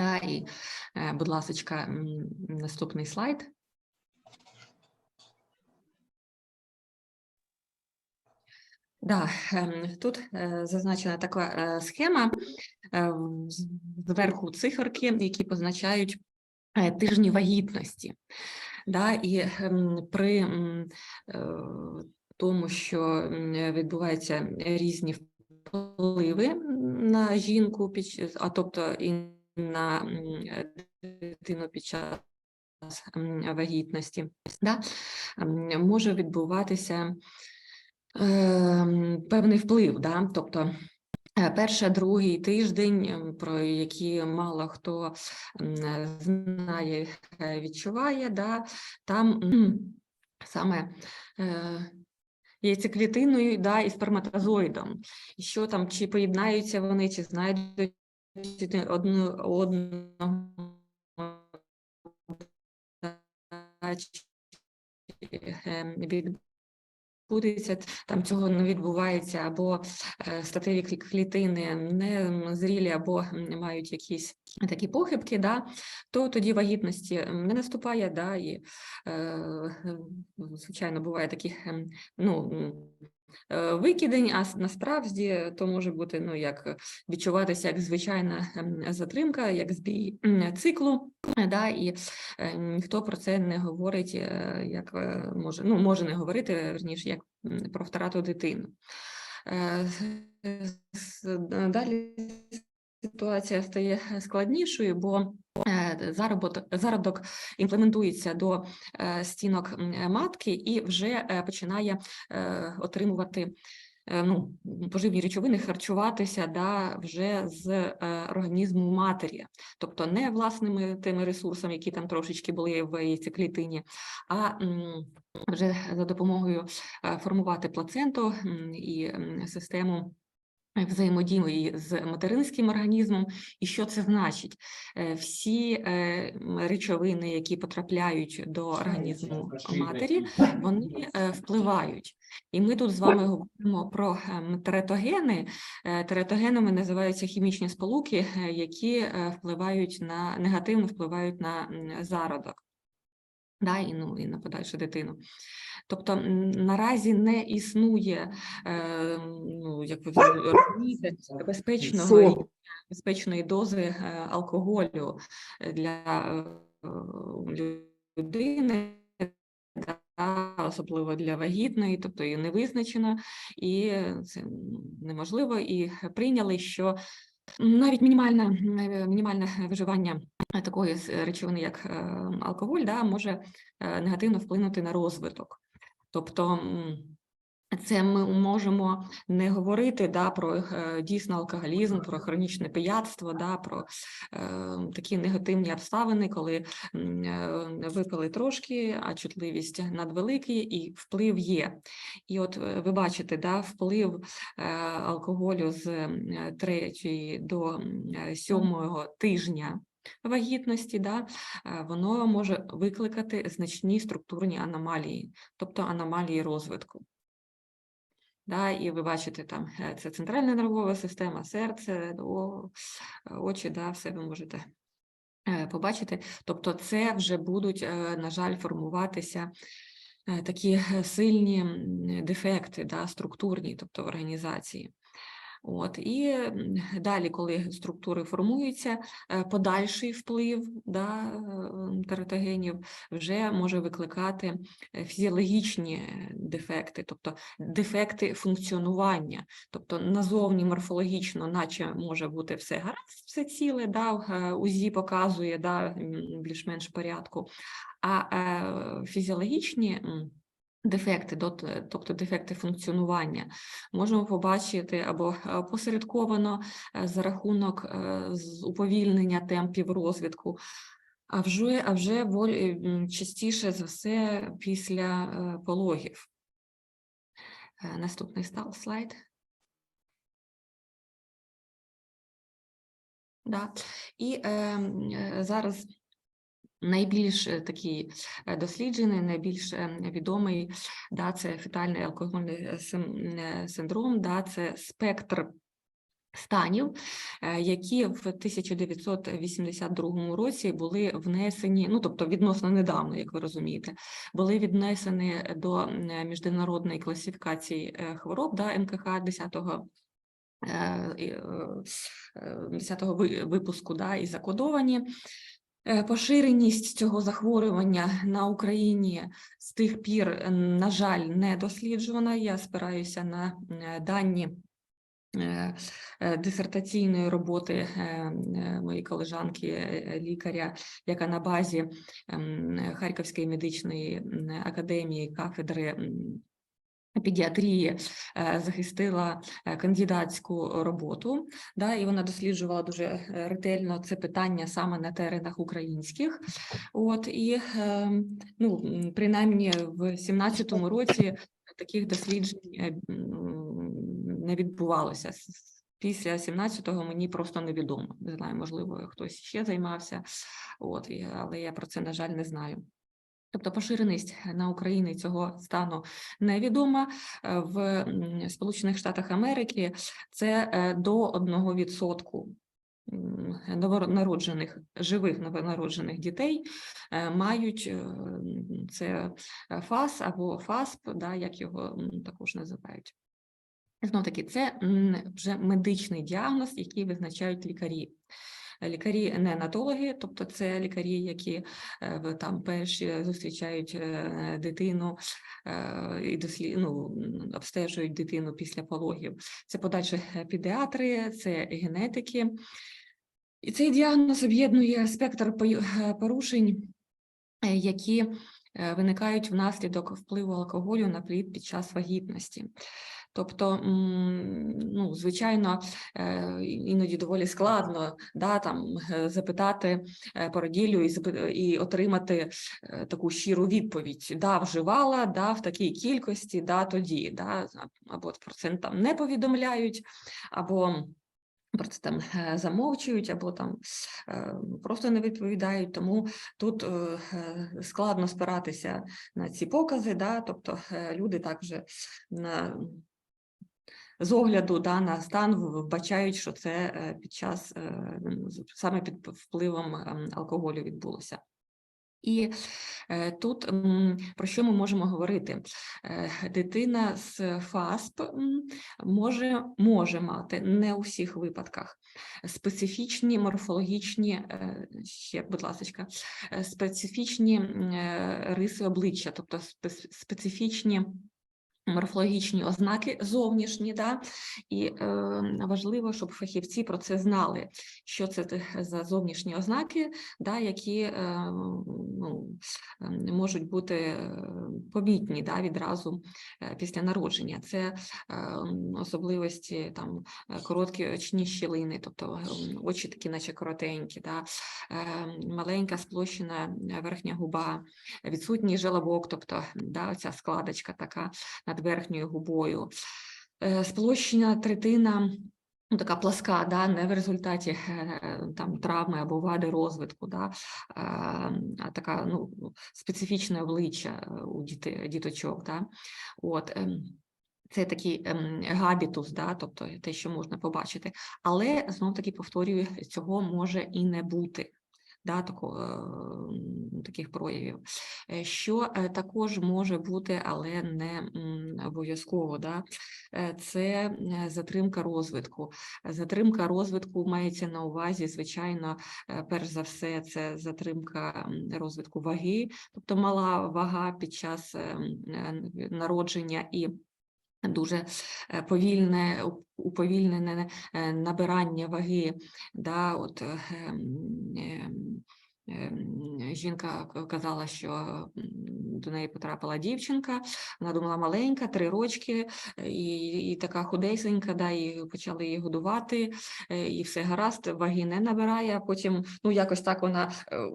Да, і, е, будь ласка, наступний слайд. Да, тут е, зазначена така е, схема зверху циферки, які позначають тижні вагітності. Да, і при е, тому, що відбуваються різні впливи на жінку, а тобто на е, дитину під час вагітності, да, може відбуватися ем, певний вплив, да? тобто е, перший, другий тиждень, про які мало хто е, знає, е, відчуває, да? там саме е, яйцеклітиною да, і сперматозоїдом. Що там, чи поєднаються вони, чи знайдуть одну одного. відбудеться, там цього не відбувається, або е, статеві клітини не зрілі, або мають якісь такі похибки, да, то тоді вагітності не наступає, да, і, е, звичайно, буває такі ем, ну, викидень, а насправді то може бути ну, як відчуватися як звичайна ем, затримка, як збій циклу, е, да, і е, ніхто про це не говорить, е, як е, може, ну, може не говорити, верніше, як про втрату. Е, с- Далі ситуація стає складнішою, бо е, заробот- зародок імплементується до е, стінок матки і вже е, починає отримувати ну, поживні речовини, харчуватися да, вже з організму матері, тобто не власними тими ресурсами, які там трошечки були в яйцеклітині, а вже за допомогою формувати плаценту і систему взаємодії з материнським організмом. І що це значить? Е, Всі е, речовини, які потрапляють до організму матері, вони е, впливають. І ми тут з вами говоримо про ем, тератогени. Е, називаються хімічні сполуки, які впливають на негативно впливають на зародок. Да, і, ну, і на подальшу дитину. Тобто наразі не існує, е, ну, як ви розумієте, безпечного безпечної дози е, алкоголю для е, людини, та, особливо для вагітної, тобто і не визначено, і це неможливо. І прийняли, що навіть мінімальне, е, мінімальне виживання такої речовини, як е, алкоголь, да, може е, негативно вплинути на розвиток. Тобто це ми можемо не говорити да, про е, дійсно алкоголізм, про хронічне пияцтво, да, про е, такі негативні обставини, коли е, випили трошки, а чутливість надвеликий і вплив є. І от е, ви бачите, да, вплив е, алкоголю з м, третьої до м, е, сьомого тижня вагітності, да, воно може викликати значні структурні аномалії, тобто аномалії розвитку. Да, і ви бачите, там е, це центральна нервова система, серце, о- очі, да, все ви можете е, побачити. Тобто, це вже будуть, е, на жаль, формуватися е, такі е, сильні дефекти, да, структурні, тобто в організації. От і далі, коли структури формуються, е, подальший вплив да, тератогенів вже може викликати е, фізіологічні е, дефекти, тобто дефекти функціонування, тобто назовні морфологічно, наче може бути все гаразд, все ціле, да, УЗІ показує да, більш-менш порядку, а фізіологічні. Дефекти, тобто дефекти функціонування, можемо побачити або е, посередковано е, за рахунок е, уповільнення темпів розвитку, а вже, а вже частіше за все після пологів. Наступний слайд. Да. І е, е, зараз найбільш е, такий е, досліджений, найбільш е, відомий, да, це фетальний алкогольний е, син- синдром, да, це спектр станів, які в 1982 році були внесені, ну тобто відносно недавно, як ви розумієте, були віднесені до міжнародної класифікації хвороб да, МКХ 10-го е, і, е, е, 10-го випуску да, і закодовані. Е, Поширеність цього захворювання на Україні з тих пір, е, на жаль, не досліджувана. Я спираюся на е, дані дисертаційної роботи моєї колежанки лікаря, яка на базі ем, Харківської медичної академії кафедри педіатрії е, захистила е, кандидатську роботу, да, і вона досліджувала дуже е, ретельно це питання саме на теренах українських. От і е, ну, принаймні в 17-му році таких досліджень не відбувалося. Після 17-го мені просто невідомо. Не знаю, можливо, хтось ще займався, от, але я про це, на жаль, не знаю. Тобто поширеність на Україні цього стану невідома. Е, В Сполучених Штатах Америки це е, до 1% новонароджених, живих новонароджених дітей е, мають це ФАС або ФАСП, да, як його також називають. Знов таки, це вже медичний діагноз, який визначають лікарі. Лікарі неонатологи, тобто це лікарі, які е, там перші зустрічають е, дитину е, і дослід, ну, обстежують дитину після пологів. Це подальше е, педіатри, це генетики. І цей діагноз об'єднує спектр порушень, які виникають внаслідок впливу алкоголю на плід під час вагітності. Тобто, ну, звичайно, е, іноді доволі складно да, там, запитати е, породіллю і, і отримати е, таку щиру відповідь: да, вживала, да, в такій кількості, да, тоді, да, або про це там не повідомляють, або про це там замовчують, або там просто не відповідають. Тому тут складно спиратися на ці покази, да, тобто люди так вже на з огляду да, на стан вбачають, що це е, під час е, саме під впливом ем, алкоголю відбулося. І е, тут про що ми можемо говорити? Дитина з ФАСП може, може мати не у всіх випадках специфічні морфологічні, ще, будь ласка, специфічні риси обличчя, тобто спе- специфічні морфологічні ознаки зовнішні, да? і е, важливо, щоб фахівці про це знали, що це за зовнішні ознаки, да, які е, ну, е, можуть бути е, помітні да, відразу е, після народження. Це е, особливості там е, короткі очні щілини, тобто очі такі, наче коротенькі, да, е, маленька сплощена верхня губа, відсутній желобок, тобто да, ця складочка така над верхньою губою. Е, Сплощена третина, ну, така пласка, да, не в результаті е, там, травми або вади розвитку, да, е, а така ну, специфічне обличчя у діти, діточок. Да. От, ем, це такий ем, габітус, да, тобто те, що можна побачити. Але знов таки повторюю, цього може і не бути. Да, тако, е, таких проявів, Е, що е, також може бути, але не обов'язково. Да? Це затримка розвитку. Затримка розвитку мається на увазі, звичайно, перш за все, це затримка розвитку ваги, тобто мала вага під час народження і дуже повільне, уповільнене набирання ваги. Да, от, Жінка казала, що до неї потрапила дівчинка, вона думала маленька, три рочки, е, і, і така худесенька, да, і почали її годувати, е, і все гаразд, ваги не набирає, а потім ну, якось так вона е,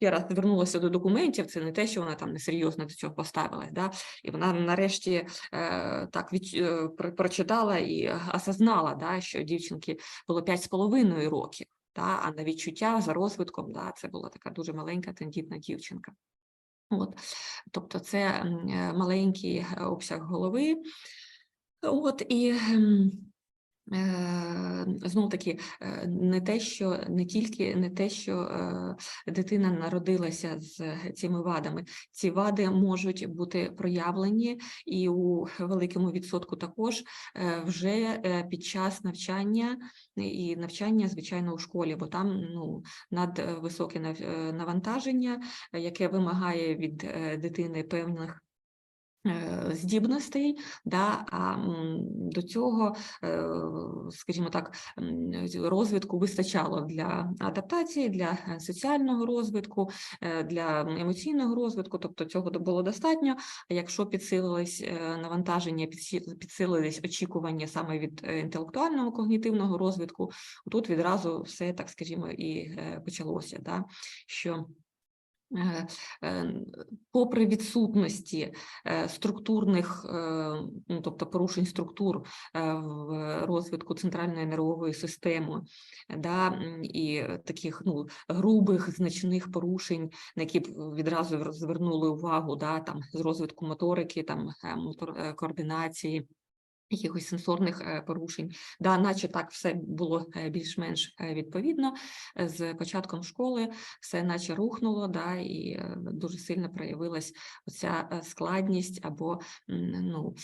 ще раз звернулася до документів, це не те, що вона там несерйозно до цього поставилась, да? і вона нарешті е, так від, е, прочитала і осознала, да, що дівчинки було 5,5 років, да? а на відчуття за розвитком да, це була така дуже маленька тендітна дівчинка. От, тобто це маленький е, обсяг голови. От, і Знов таки, е, не те, що не тільки не те, що е, дитина народилася з цими вадами, ці вади можуть бути проявлені і у великому відсотку також е, вже е, під час навчання і навчання, звичайно, у школі, бо там ну надвисоке е, навантаження, е, яке вимагає від е, дитини певних е, здібностей, да, а до цього, е, скажімо так, розвитку вистачало для адаптації, для е, соціального розвитку, е, для емоційного розвитку, тобто цього було достатньо. Якщо підсилились е, навантаження, підсилились очікування саме від е, інтелектуального когнітивного розвитку, тут відразу все, так скажімо, і е, почалося, да, що Е, е, попри відсутності е, структурних, е, ну, тобто порушень структур е, в розвитку центральної нервової системи, да, і таких ну, грубих значних порушень, на які б відразу звернули увагу, да, там, з розвитку моторики, там, мотор- координації. Якихось сенсорних е, порушень, да, наче так все було е, більш-менш е, відповідно. З початком школи все наче рухнуло, да, і дуже сильно проявилась оця складність або ну,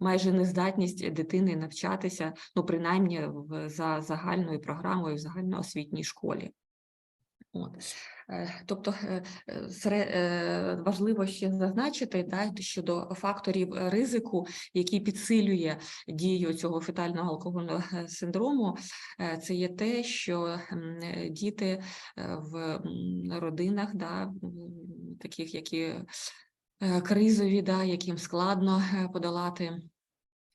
майже нездатність дитини навчатися, ну, принаймні в, за загальною програмою в загальноосвітній школі. От. Е, Тобто е, е, важливо ще зазначити да, щодо факторів ризику, який підсилює дію цього фетального алкогольного синдрому, це є те, що діти в родинах, да, таких, які кризові, да, яким складно подолати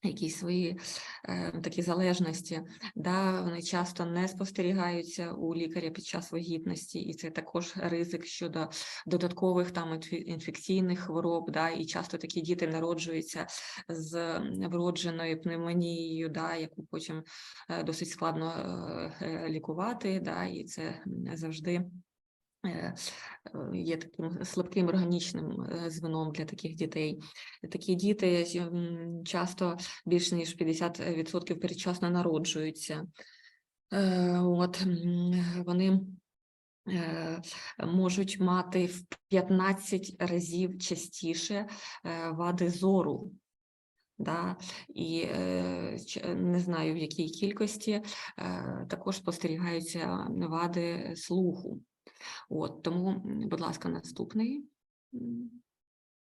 якісь свої е, такі залежності, да, вони часто не спостерігаються у лікаря під час вагітності, і це також ризик щодо додаткових там інфекційних хвороб, да, і часто такі діти народжуються з вродженою пневмонією, да, яку потім е, досить складно е, е, лікувати, да, і це завжди. Е, Є таким слабким органічним е, звеном для таких дітей. Такі діти часто більш ніж 50% передчасно народжуються. Е, От вони можуть мати в 15 разів частіше вади зору. Да, і не знаю в якій кількості також спостерігаються вади слуху. От тому, будь ласка, наступний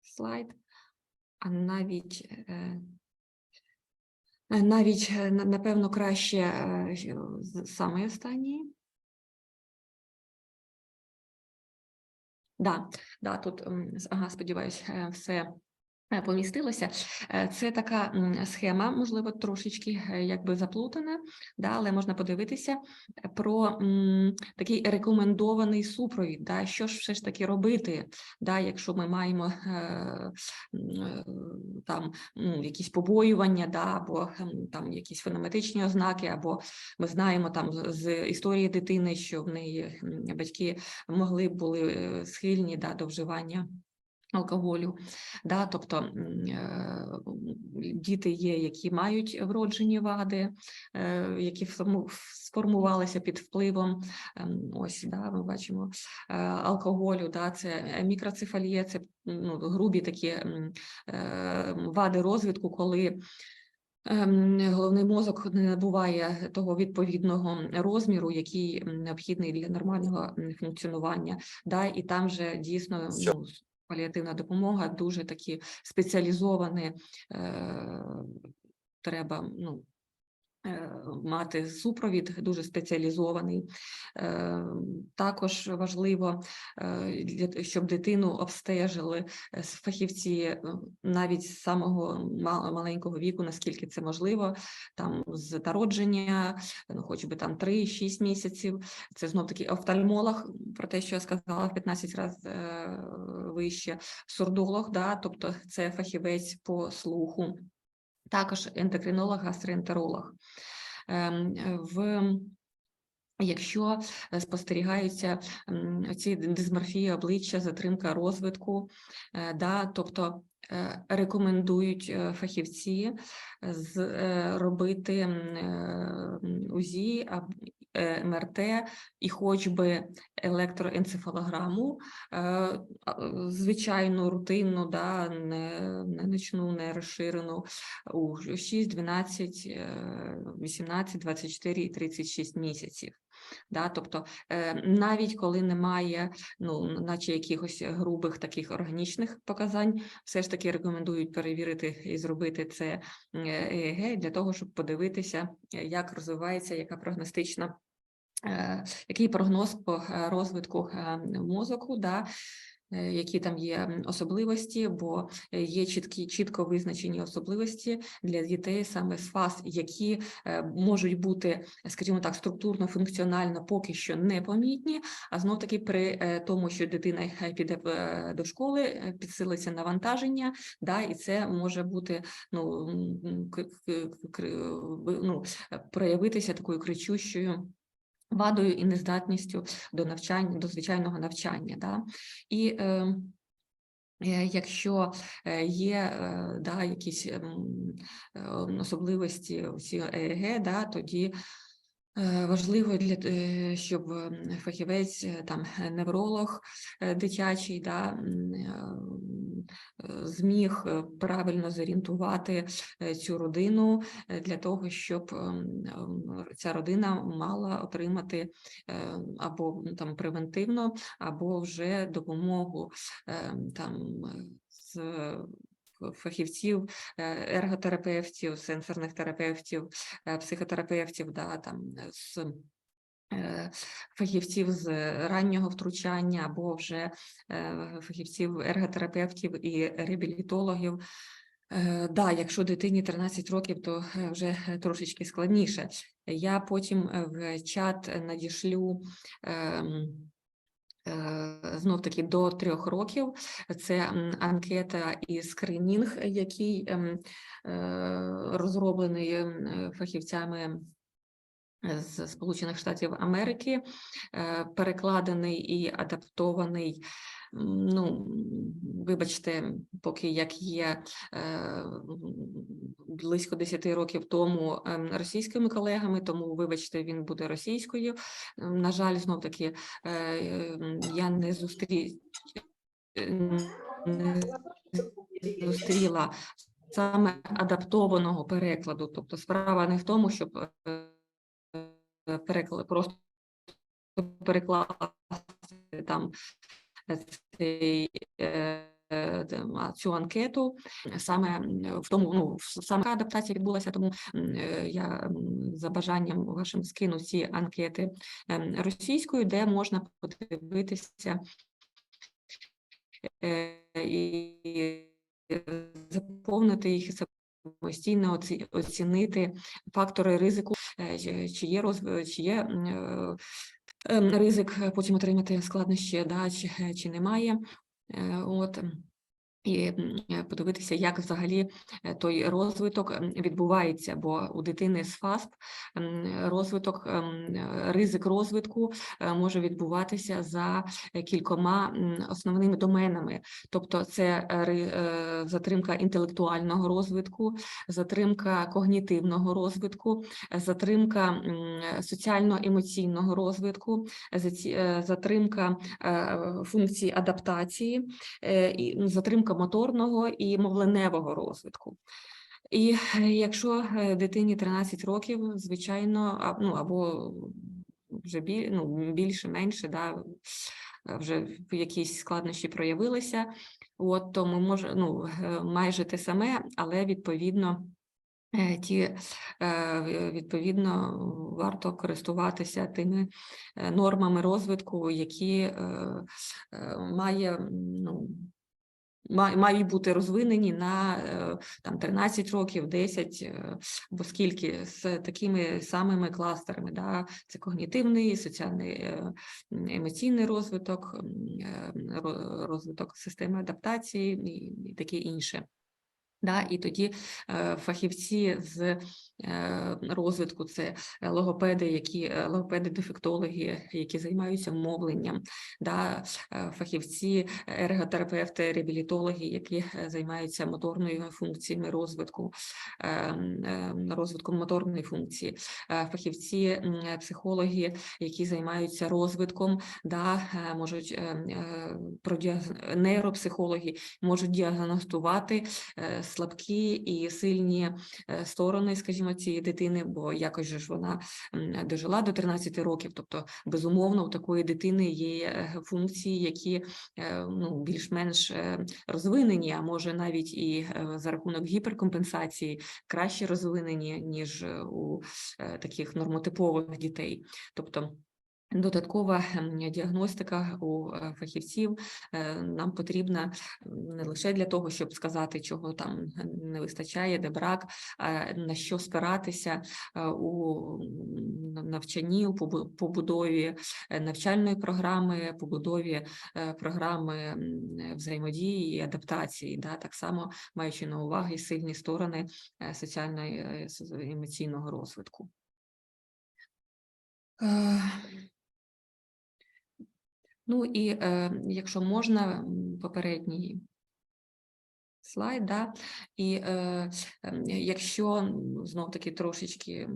слайд. А навіть е, е, навіть е, напевно краще саме останній. Да, да, тут ага, сподіваюсь, е, все помістилося. Е, Це така схема, можливо, трошечки е, якби заплутана, да, але можна подивитися е, про м, такий рекомендований супровід, да, що ж все ж таки робити, да, якщо ми маємо е, е, там ну, якісь побоювання, да, або там якісь фонометичні ознаки, або ми знаємо там з- історії дитини, що в неї батьки могли були е, схильні да, до вживання алкоголю. Да, тобто е, діти є, які мають вроджені вади, е, які сформувалися під впливом ем, ось, да, ми бачимо е, алкоголю, да, це мікроцефалія, це ну, грубі такі вади розвитку, коли ем, головний мозок не набуває того відповідного розміру, який необхідний для нормального функціонування. Да, і там же дійсно ну, паліативна допомога дуже такі спеціалізовані. Е, треба ну, мати супровід дуже спеціалізований. Е, Також важливо, е, щоб дитину обстежили е, фахівці е, навіть з самого маленького віку, наскільки це можливо, там з народження, ну, хоч би там 3-6 місяців. Це знов таки офтальмолог, про те, що я сказала, в 15 разів вище, сурдолог, да, тобто це фахівець по слуху також ендокринолог, гастроентеролог. Ем, В Якщо е, спостерігаються ці дисморфії обличчя, затримка розвитку, е, да, тобто е, рекомендують фахівці з, робити УЗІ, аб- е, МРТ і хоч би електроенцефалограму, е, звичайну рутинну, да, не, не ночну, не розширену у 6, 12, е, 18, 24 і 36 місяців. Да, тобто е, навіть коли немає, ну, наче якихось грубих таких органічних показань, все ж таки рекомендують перевірити і зробити це ЕЕГ для того, щоб подивитися, е, як розвивається, яка прогностична, е, який прогноз по розвитку мозоку, да, які там є особливості, бо е, є чіткі, чітко визначені особливості для дітей саме з фаз, які е, можуть бути, скажімо так, структурно, функціонально поки що непомітні, а знов таки при е, тому, що дитина е, піде е, до школи, е, підсилиться навантаження, да, і це може бути ну, ну, е, проявитися такою кричущою вадою і нездатністю до навчання, до звичайного навчання. Да? І е, е, якщо е, є е, да, якісь ем, е, особливості ці ЕЕГ, да, тоді важливо для е, щоб фахівець, е, там е, невролог е, дитячий, да, е, е, зміг е, правильно зорієнтувати е, цю родину е, для того, щоб ця родина мала отримати е, або там превентивно, або вже допомогу там е, з е, фахівців, е, ерготерапевтів, сенсорних терапевтів, е, психотерапевтів, да, там з е, фахівців з раннього втручання або вже фахівців ерготерапевтів і реабілітологів. Е, Да, якщо дитині 13 років, то вже трошечки складніше. Я потім в чат надішлю ем, знов таки до трьох років. Це анкета і скринінг, який ем, е, розроблений ем, фахівцями з Сполучених Штатів Америки, е, перекладений і адаптований. Ну, вибачте, поки як є е, близько 10 років тому ем, російськими колегами, тому вибачте, він буде російською. Ем, На жаль, знов таки е, ем, я не зустрі... не зустріла саме адаптованого перекладу. Тобто справа не в тому, щоб переклад просто перекласти там цей, е, цю анкету саме в тому, ну саме адаптація відбулася, тому е, я за бажанням вашим скину ці анкети ем, російською, де можна подивитися е, і заповнити їх і самостійно оці- оцінити фактори ризику, е, чи- є розв... чи є е, ризик е, потім отримати складнощі, да, чи, чи немає. От. І е, подивитися, як взагалі е, той розвиток відбувається, бо у дитини з ФАСП розвиток, ем, ризик розвитку е, може відбуватися за кількома основними доменами. Тобто це ри- затримка інтелектуального розвитку, затримка когнітивного розвитку, затримка соціально-емоційного розвитку, затримка функції адаптації, і затримка моторного і мовленевого розвитку. І е, якщо е, дитині 13 років, звичайно, ну або вже бі, ну, більше, менше, да, е, вже якісь складнощі проявилися, от то ми може, ну, майже те саме, але відповідно. Ті відповідно варто користуватися тими нормами розвитку, які має ну, мають бути розвинені на е, там 13 років, 10, е, або скільки з такими самими кластерами. Да? Це когнітивний, соціальний е, емоційний розвиток, розвиток системи адаптації і, таке інше. Да, і тоді фахівці з розвитку це логопеди, які е, логопеди-дефектологи, які займаються мовленням, да, е, фахівці, ерготерапевти, реабілітологи, які е, займаються моторною функціями розвитку, е, е, розвитком моторної функції, е, фахівці, е, психологи, які займаються розвитком, да, е, можуть е, е, нейропсихологи можуть діагностувати е, слабкі і сильні е, сторони, скажімо, цієї дитини, бо якось же ж вона дожила до 13 років. Тобто, безумовно, у такої дитини є е, функції, які е, ну, більш-менш е, розвинені, а може навіть і за рахунок гіперкомпенсації краще розвинені, ніж у таких нормотипових дітей. Тобто Додаткова ем, діагностика у е, фахівців е, нам потрібна не лише для того, щоб сказати, чого там не вистачає, де брак, а на що спиратися е, у навчанні, у побудові навчальної програми, побудові програми взаємодії і адаптації, да, так само маючи на увазі сильні сторони е, соціально-емоційного розвитку. Ну і е, якщо можна, попередній слайд, да, і е, ем, якщо знов таки трошечки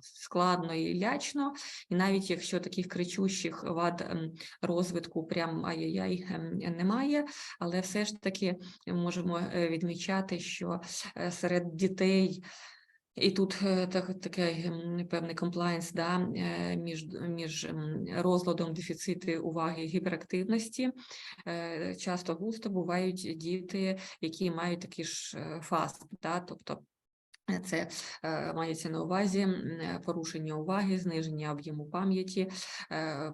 складно і лячно, і навіть якщо таких кричущих вад ем, розвитку прям ай-яй-яй ем, немає, але все ж таки можемо е, відмічати, що е, серед дітей. І тут е, так, такий певний комплаєнс да, е, між, між розладом дефіциту уваги і гіперактивності. Е, Часто густо бувають діти, які мають такі ж фази, да, тобто Це мається на увазі порушення уваги, зниження об'єму пам'яті,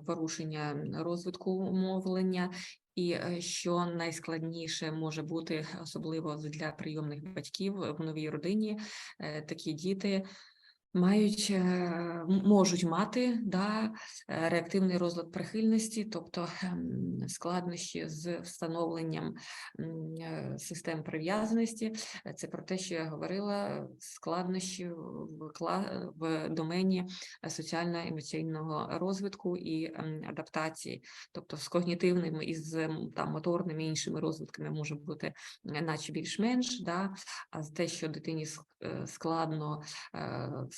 порушення розвитку мовлення. І е, що найскладніше може бути, особливо для прийомних батьків в новій родині, е, такі діти мають, е, можуть мати да, е, реактивний розлад прихильності, тобто ем, складнощі з встановленням е, систем прив'язаності. Це про те, що я говорила, складнощі в, домені соціально-емоційного розвитку і ем, адаптації, тобто з когнітивним і з там моторними іншими розвитками може бути наче більш-менш, да, а те, що дитині складно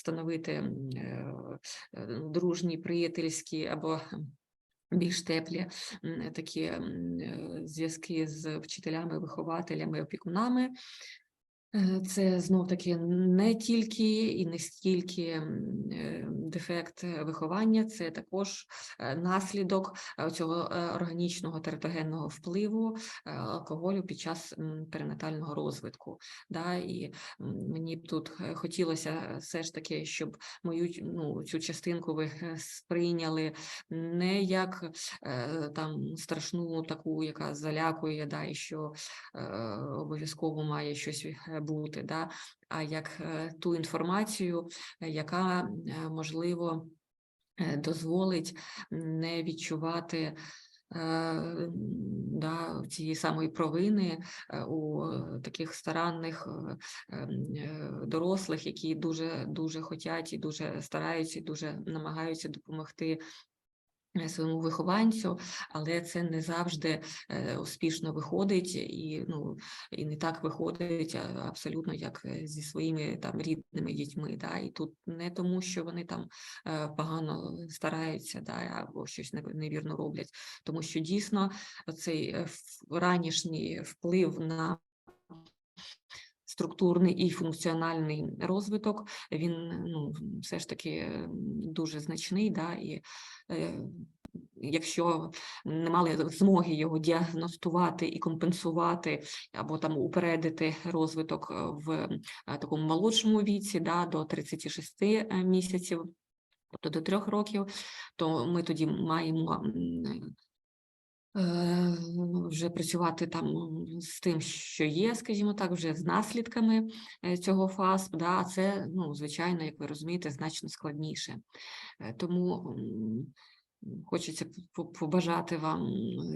встановити е, е, дружні, приятельські або більш теплі такі е, зв'язки з вчителями, вихователями, опікунами. Е, Це знов таки не тільки і не стільки е, дефект виховання, це також е, наслідок цього органічного тератогенного впливу алкоголю під час перинатального розвитку. Да, і мені б тут хотілося все ж таки, щоб мою ну, цю частинку ви сприйняли не як там страшну таку, яка залякує, да, і що обов'язково має щось бути, да, а як е, ту інформацію, е, яка е, можливо дозволить не відчувати. Да, цієї самої провини у таких старанних дорослих, які дуже дуже хотять і дуже стараються, і дуже намагаються допомогти своєму вихованцю, але це не завжди е, успішно виходить, і ну і не так виходить абсолютно, як е, зі своїми там рідними дітьми. Да? І тут не тому, що вони там е, погано стараються, да, або щось невірно роблять, тому що дійсно цей е, ранішній вплив на структурний і функціональний розвиток, він ну, все ж таки дуже значний, да, і е, якщо не мали змоги його діагностувати і компенсувати, або там упередити розвиток е, в е, такому молодшому віці, да, до 36 е, місяців, тобто до трьох років, то ми тоді маємо е, вже працювати там з тим, що є, скажімо так, вже з наслідками е, цього ФАСП, да, це, ну, звичайно, як ви розумієте, значно складніше. Е, Тому хочеться побажати вам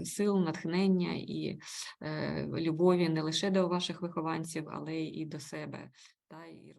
сил, натхнення і е, любові не лише до ваших вихованців, але й до себе. Та, і